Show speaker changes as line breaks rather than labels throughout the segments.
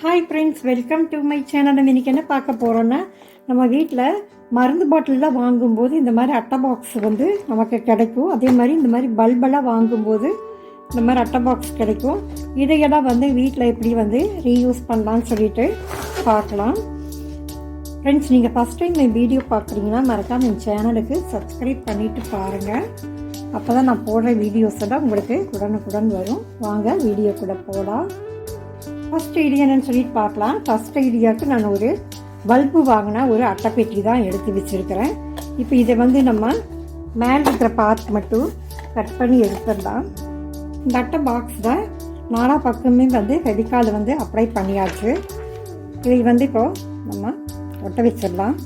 Hi friends welcome to my channel நம்ம இன்றைக்கி என்ன பார்க்க போகிறோன்னா நம்ம வீட்டில் மருந்து பாட்டிலெலாம் வாங்கும்போது இந்த மாதிரி அட்டை பாக்ஸ் வந்து நமக்கு கிடைக்கும். அதே மாதிரி இந்த மாதிரி பல்பெல்லாம் வாங்கும்போது இந்த மாதிரி அட்டை பாக்ஸ் கிடைக்கும். இதையெல்லாம் வந்து வீட்டில் எப்படி வந்து ரீயூஸ் பண்ணலான்னு சொல்லிட்டு பார்க்கலாம். ஃப்ரெண்ட்ஸ் நீங்கள் ஃபஸ்ட் டைம் என் வீடியோ பார்க்குறீங்கன்னா மறக்காம என் சேனலுக்கு சப்ஸ்கிரைப் பண்ணிவிட்டு பாருங்கள் அப்போ தான் நான் போடுற வீடியோஸ் எல்லாம் உங்களுக்கு உடனுக்குடன் வரும். வாங்க வீடியோ கூட போகலாம் ஃபஸ்ட் ஐடியா என்னன்னு சொல்லிட்டு பார்க்கலாம். ஃபஸ்ட் ஐடியாவுக்கு நான் ஒரு பல்பு வாங்கினா ஒரு அட்டைப்பெட்டி தான் எடுத்து வச்சுருக்கிறேன். இப்போ இதை வந்து நம்ம மேலே இருக்கிற பார்ட் மட்டும் கட் பண்ணி எடுத்துடலாம். இந்த அட்டை பாக்ஸில் நாலா பக்கமே வந்து ஃபெவிகால் வந்து அப்ளை பண்ணியாச்சு. இதை வந்து இப்போது நம்ம ஒட்ட வச்சிடலாம்.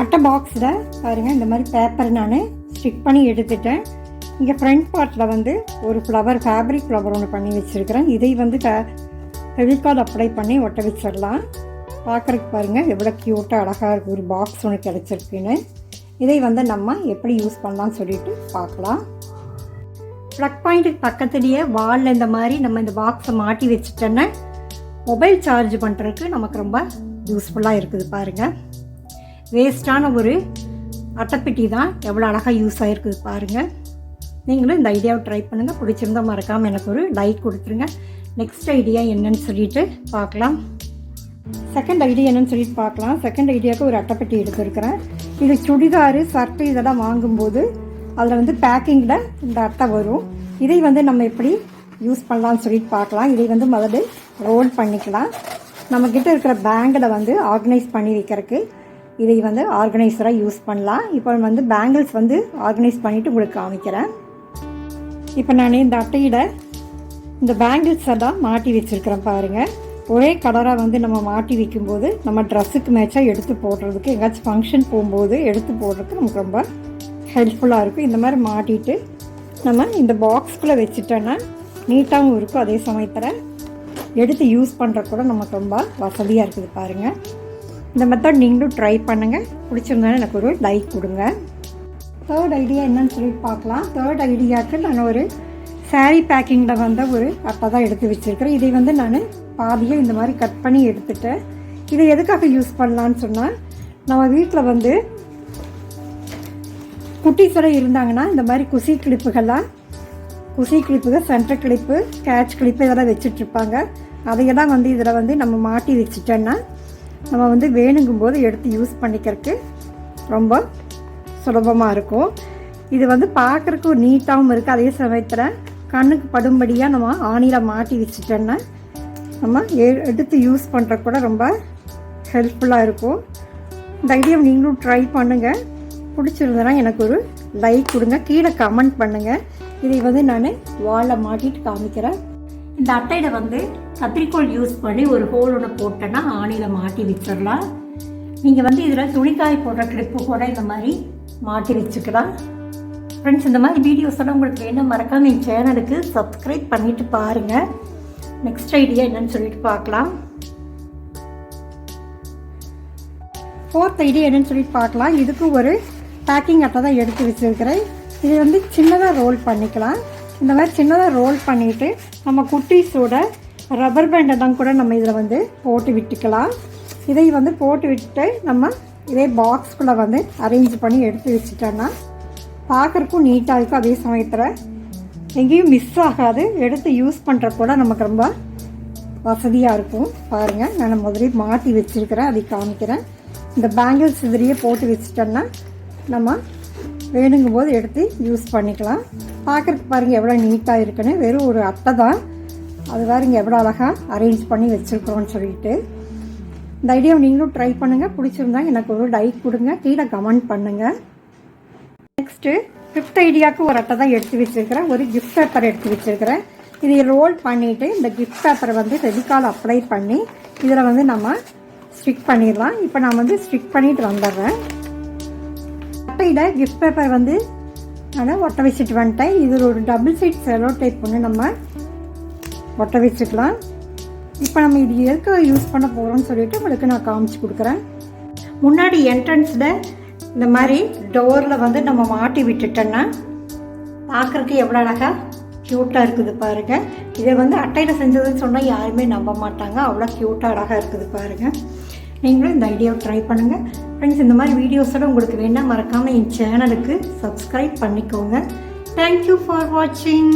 அட்டை பாக்ஸில் பாருங்கள் இந்த மாதிரி பேப்பர் நான் ஸ்டிக் பண்ணி எடுத்துட்டேன். இங்கே ஃப்ரண்ட் பார்ட்டில் வந்து ஒரு ஃப்ளவர் ஃபேப்ரிக் ஃப்ளவர் ஒன்று பண்ணி வச்சுருக்கிறேன். இதை வந்து ஃபெவிகால் அப்ளை பண்ணி ஒட்ட வச்சிடலாம். பார்க்குறதுக்கு பாருங்கள் எவ்வளோ க்யூட்டாக அழகாக இருக்குது ஒரு பாக்ஸ் ஒன்று கிடச்சிருக்குன்னு. இதை வந்து நம்ம எப்படி யூஸ் பண்ணலாம்னு சொல்லிட்டு பார்க்கலாம். ப்ளக் பாயிண்ட்டுக்கு பக்கத்துலேயே வாலில் இந்த மாதிரி நம்ம இந்த பாக்ஸை மாட்டி வச்சுட்டோன்னா மொபைல் சார்ஜ் பண்ணுறதுக்கு நமக்கு ரொம்ப யூஸ்ஃபுல்லாக இருக்குது பாருங்கள் வேஸ்ட்டான ஒரு அட்டைப்பெட்டி தான் எவ்வளோ அழகாக யூஸ் ஆகிருக்குது பாருங்கள் நீங்களும் இந்த ஐடியாவை ட்ரை பண்ணுங்கள் பிடிச்சிருந்தா மறக்காமல் எனக்கு ஒரு லைக் கொடுத்துருங்க. நெக்ஸ்ட் ஐடியா என்னன்னு சொல்லிட்டு பார்க்கலாம். செகண்ட் ஐடியா என்னன்னு சொல்லிட்டு பார்க்கலாம். செகண்ட் ஐடியாவுக்கு ஒரு அட்டைப்பெட்டி எடுத்துருக்கிறேன். இது சுடிதாரு சர்ட்டு இதெல்லாம் வாங்கும்போது அதில் வந்து பேக்கிங்கில் இந்த அட்டை வரும். இதை வந்து நம்ம எப்படி யூஸ் பண்ணலாம்னு சொல்லிட்டு பார்க்கலாம். இதை வந்து முதல்ல ரோல் பண்ணிக்கலாம். நம்மக்கிட்ட இருக்கிற பேங்கில் வந்து ஆர்கனைஸ் பண்ணி வைக்கிறதுக்கு இதை வந்து ஆர்கனைசராக யூஸ் பண்ணலாம். இப்போ வந்து பேங்கிள்ஸ் வந்து ஆர்கனைஸ் பண்ணிவிட்டு உங்களுக்கு காமிக்கிறேன். இப்போ நான் இந்த அட்டையிட இந்த பேங்கிள்ஸை தான் மாட்டி வச்சுருக்கிறேன் பாருங்கள் ஒரே கலராக வந்து நம்ம மாட்டி வைக்கும்போது நம்ம ட்ரெஸ்ஸுக்கு மேட்சாக எடுத்து போடுறதுக்கு எங்கேயாச்சும் ஃபங்க்ஷன் போகும்போது எடுத்து போடுறதுக்கு நமக்கு ரொம்ப ஹெல்ப்ஃபுல்லாக இருக்கும். இந்த மாதிரி மாட்டிட்டு நம்ம இந்த பாக்ஸ்குள்ளே வச்சுட்டோன்னா நீட்டாகவும் இருக்கும். அதே சமயத்தில் எடுத்து யூஸ் பண்ணுற கூட நமக்கு ரொம்ப வசதியாக இருக்குது பாருங்கள் இந்த மெத்தட் நீங்களும் ட்ரை பண்ணுங்கள் பிடிச்சிருந்தாலும் எனக்கு ஒரு லைக் கொடுங்க. தேர்ட் ஐடியா என்னன்னு சொல்லி பார்க்கலாம். தேர்ட் ஐடியாவுக்கு நான் ஒரு சாரீ பேக்கிங்கில் வந்த ஒரு அப்போ தான் எடுத்து வச்சுருக்கிறேன். இதை வந்து நான் பாதியை இந்த மாதிரி கட் பண்ணி எடுத்துட்டேன். இதை எதுக்காக யூஸ் பண்ணலான்னு சொன்னால் நம்ம வீட்டில் வந்து குட்டீஸெல்லாம் இருந்தாங்கன்னா இந்த மாதிரி குசி கிளிப்புகள்லாம் குசி கிளிப்புகள் சென்டர் கிளிப்பு கேட்ச் கிளிப்பு இதெல்லாம் வச்சுட்ருப்பாங்க அதையெல்லாம் வந்து இதில் வந்து நம்ம மாட்டி வச்சுட்டோன்னா நம்ம வந்து வேணுங்கும்போது எடுத்து யூஸ் பண்ணிக்கிறதுக்கு ரொம்ப சுலபமாக இருக்கும். இது வந்து பார்க்குறக்கு நீட்டாகவும் இருக்குது அதே சமயத்தில் கண்ணுக்கு படும்படியாக நம்ம ஆணியில் மாட்டி வச்சுட்டோன்னா நம்ம எ- எடுத்து யூஸ் பண்ணுற கூட ரொம்ப ஹெல்ப்ஃபுல்லாக இருக்கும். இந்த ஐடியாவை நீங்களும் ட்ரை பண்ணுங்கள் பிடிச்சிருந்தனா எனக்கு ஒரு லைக் கொடுங்க. கீழே கமெண்ட் பண்ணுங்கள் இதை வந்து நான் வாழை மாட்டிட்டு காமிக்கிறேன். இந்த அட்டையில் வந்து கத்திரிக்கோல் யூஸ் பண்ணி ஒரு ஹோல் ஒன்று போட்டேன்னா ஆணியில் மாட்டி வச்சிடலாம். நீங்கள் வந்து இதில் துணிக்காய் போடுற கிளிப்பு கூட இந்த மாதிரி மாட்டி வச்சுக்கலாம். ஃப்ரெண்ட்ஸ் இந்த மாதிரி வீடியோஸ் எல்லாம் உங்களுக்கு வேணும் மறக்காம என் சேனலுக்கு சப்ஸ்கிரைப் பண்ணிட்டு பாருங்கள் நெக்ஸ்ட் ஐடியா என்னன்னு சொல்லிட்டு பார்க்கலாம். ஃபோர்த் ஐடியா என்னன்னு சொல்லிட்டு பார்க்கலாம். இதுக்கு ஒரு பேக்கிங் அட்டை தான் எடுத்து வச்சுருக்கிறேன். இது வந்து சின்னதாக ரோல் பண்ணிக்கலாம். இந்த மாதிரி சின்னதாக ரோல் பண்ணிவிட்டு நம்ம குட்டீஸோட ரப்பர் பேண்டெல்லாம் கூட நம்ம இதில் வந்து போட்டு விட்டுக்கலாம். இதை வந்து போட்டு விட்டுட்டு நம்ம இதே பாக்ஸ்குள்ளே வந்து அரேஞ்ச் பண்ணி எடுத்து வச்சுட்டோன்னா பார்க்குறக்கும் நீட்டாக இருக்கும் அதே சமயத்தில். எங்கேயும் மிஸ் ஆகாது. எடுத்து யூஸ் பண்ணுற கூட நமக்கு ரொம்ப வசதியாக இருக்கும். பாருங்கள் நான் முதல்ல மாற்றி வச்சுருக்கிறேன். அதை காமிக்கிறேன். இந்த பேங்கிள்ஸ் இதிலேயே போட்டு வச்சுட்டோன்னா நம்ம வேணுங்கும் போது எடுத்து யூஸ் பண்ணிக்கலாம். பார்க்குறக்கு பாருங்கள் எவ்வளோ நீட்டாக இருக்குன்னு. வெறும் ஒரு அட்டை தான். அது வேறு இங்கே எவ்வளோ அழகாக அரேஞ்ச் பண்ணி வச்சுருக்குறோன்னு சொல்லிட்டு. இந்த ஐடியாவை நீங்களும் ட்ரை பண்ணுங்கள் பிடிச்சிருந்தா எனக்கு ஒரு லைக் கொடுங்க. கீழே கமெண்ட் பண்ணுங்கள் நெக்ஸ்ட்டு ஃபிஃப்த் ஐடியாவுக்கு ஒரு அட்டை தான் எடுத்து வச்சுருக்கிறேன். ஒரு கிஃப்ட் பேப்பர் எடுத்து வச்சுருக்கிறேன். இதை ரோல் பண்ணிவிட்டு இந்த கிஃப்ட் பேப்பரை வந்து ரெடிக்கால் அப்ளை பண்ணி இதில் வந்து நம்ம ஸ்டிக் பண்ணிடலாம். இப்போ நான் வந்து ஸ்டிக் பண்ணிட்டு வந்துடுறேன். அட்டையில் கிஃப்ட் பேப்பர் வந்து நான் ஒட்ட வச்சுட்டு வந்துட்டேன். இது ஒரு டபுள் சைட் செலோ டைப் ஒன்று நம்ம ஒட்ட வச்சுக்கலாம் இப்போ நம்ம இது எதுக்கு யூஸ் பண்ண போகிறோம்னு சொல்லிட்டு உங்களுக்கு நான் காமிச்சு கொடுக்குறேன். முன்னாடி என்ட்ரன்ஸில் இந்த மாதிரி டோரில் வந்து நம்ம மாட்டி விட்டுட்டோன்னா பார்க்குறதுக்கு எவ்வளோ அழகாக க்யூட்டாக இருக்குது பாருங்கள் இதை வந்து அட்டையில் செஞ்சதுன்னு சொன்னால் யாருமே நம்ப மாட்டாங்க. அவ்வளோ க்யூட்டாக அழகாக இருக்குது பாருங்கள் நீங்களும் இந்த ஐடியாவை ட்ரை பண்ணுங்கள் ஃப்ரெண்ட்ஸ் இந்த மாதிரி வீடியோஸோட உங்களுக்கு வேணால் மறக்காமல் என் சேனலுக்கு சப்ஸ்கிரைப் பண்ணிக்கோங்க. தேங்க்யூ ஃபார் வாட்சிங்